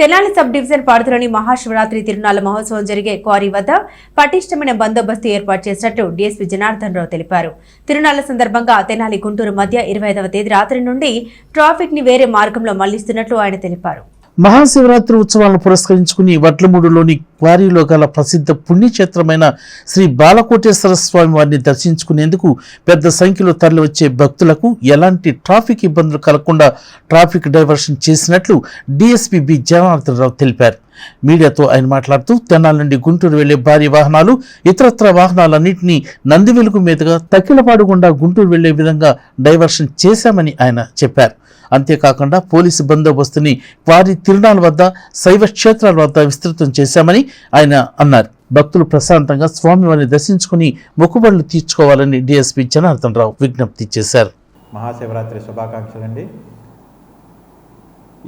Tenali sub division పరిధిలోని మహాశివరాత్రి తిరునాళ్ళ మహోత్సవం జరిగే క్వారీ వద్ద పటిష్టమైన బందోబస్తు ఏర్పాటు చేసినట్లు డీఎస్పీ జనార్దన్ రావు తెలిపారు. తిరునాళ్ళ సందర్భంగా తెనాలి గుంటూరు మధ్య ఇరవై ఐదవ తేదీ రాత్రి నుండి ట్రాఫిక్ని వేరే మార్గంలో మళ్ళిస్తున్నట్లు ఆయన తెలిపారు. మహాశివరాత్రి ఉత్సవాలను పురస్కరించుకుని వడ్లమూడులోని క్వారీలో గల ప్రసిద్ధ పుణ్యక్షేత్రమైన శ్రీ బాలకోటేశ్వర స్వామి వారిని దర్శించుకునేందుకు పెద్ద సంఖ్యలో తరలివచ్చే భక్తులకు ఎలాంటి ట్రాఫిక్ ఇబ్బందులు కలగకుండా ట్రాఫిక్ డైవర్షన్ చేసినట్లు డిఎస్పీ బి జనార్దన్ రావు తెలిపారు. మీడియాతో ఆయన మాట్లాడుతూ తెనాల నుండి గుంటూరు వెళ్ళే భారీ వాహనాలు ఇతరత్ర వాహనాలన్నింటినీ నందివెలుగు మీదుగా తక్కిలపాడు గుండా గుంటూరు వెళ్ళే విధంగా డైవర్షన్ చేశామని ఆయన చెప్పారు. అంతేకాకుండా పోలీసు బందోబస్తుని వారి తిరునాల వద్ద శైవ క్షేత్రాల వద్ద విస్తృతం చేశామని ఆయన అన్నారు. భక్తులు ప్రశాంతంగా స్వామివారిని దర్శించుకుని మొక్కుబడులు తీర్చుకోవాలని డిఎస్పీ జనార్దన్ రావు విజ్ఞప్తి చేశారు. మహాశివరాత్రి శుభాకాంక్షలు అండి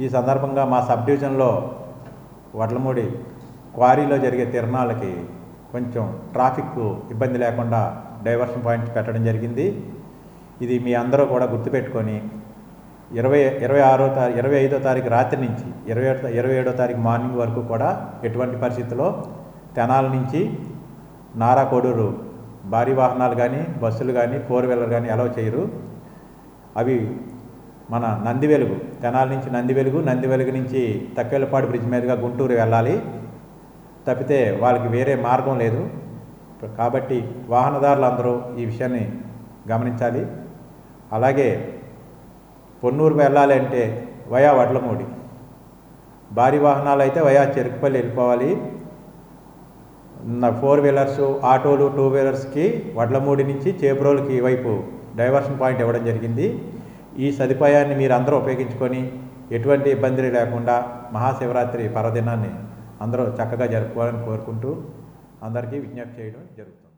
ఈ సందర్భంగా మా సబ్ డివిజన్లో వడ్లమూడి క్వారీలో జరిగే తిరణాలకి కొంచెం ట్రాఫిక్ ఇబ్బంది లేకుండా డైవర్షన్ పాయింట్ పెట్టడం జరిగింది. ఇది మీ అందరూ కూడా గుర్తుపెట్టుకొని ఇరవై ఇరవై ఆరో తారీఖు ఇరవై ఐదో తారీఖు రాత్రి నుంచి ఇరవై ఏడో ఇరవై ఏడో తారీఖు మార్నింగ్ వరకు కూడా ఎటువంటి పరిస్థితుల్లో తెనాల నుంచి నారా కోడూరు భారీ వాహనాలు కానీ బస్సులు కానీ ఫోర్ వీలర్ కానీ అలౌ చేయరు. అవి మన నంది వెలుగు తెనాల నుంచి నంది వెలుగు నంది వెలుగు నుంచి తక్కేలపాడు బ్రిడ్జ్ మీదుగా గుంటూరు వెళ్ళాలి. తప్పితే వాళ్ళకి వేరే మార్గం లేదు. కాబట్టి వాహనదారులు అందరూ ఈ విషయాన్ని గమనించాలి. అలాగే పొన్నూరు వెళ్ళాలి అంటే వయా వడ్లమూడి. భారీ వాహనాలు అయితే వయా చెరుకుపల్లి వెళ్ళిపోవాలి. ఫోర్ వీలర్స్ ఆటోలు టూ వీలర్స్కి వడ్లమూడి నుంచి చేబ్రోలుకి వైపు డైవర్షన్ పాయింట్ ఇవ్వడం జరిగింది. ఈ సదుపాయాన్ని మీరు అందరూ ఉపయోగించుకొని ఎటువంటి ఇబ్బంది లేకుండా మహాశివరాత్రి పర్వదినాన్ని అందరూ చక్కగా జరుపుకోవాలని కోరుకుంటూ అందరికీ విజ్ఞప్తి చేయడం జరుగుతుంది.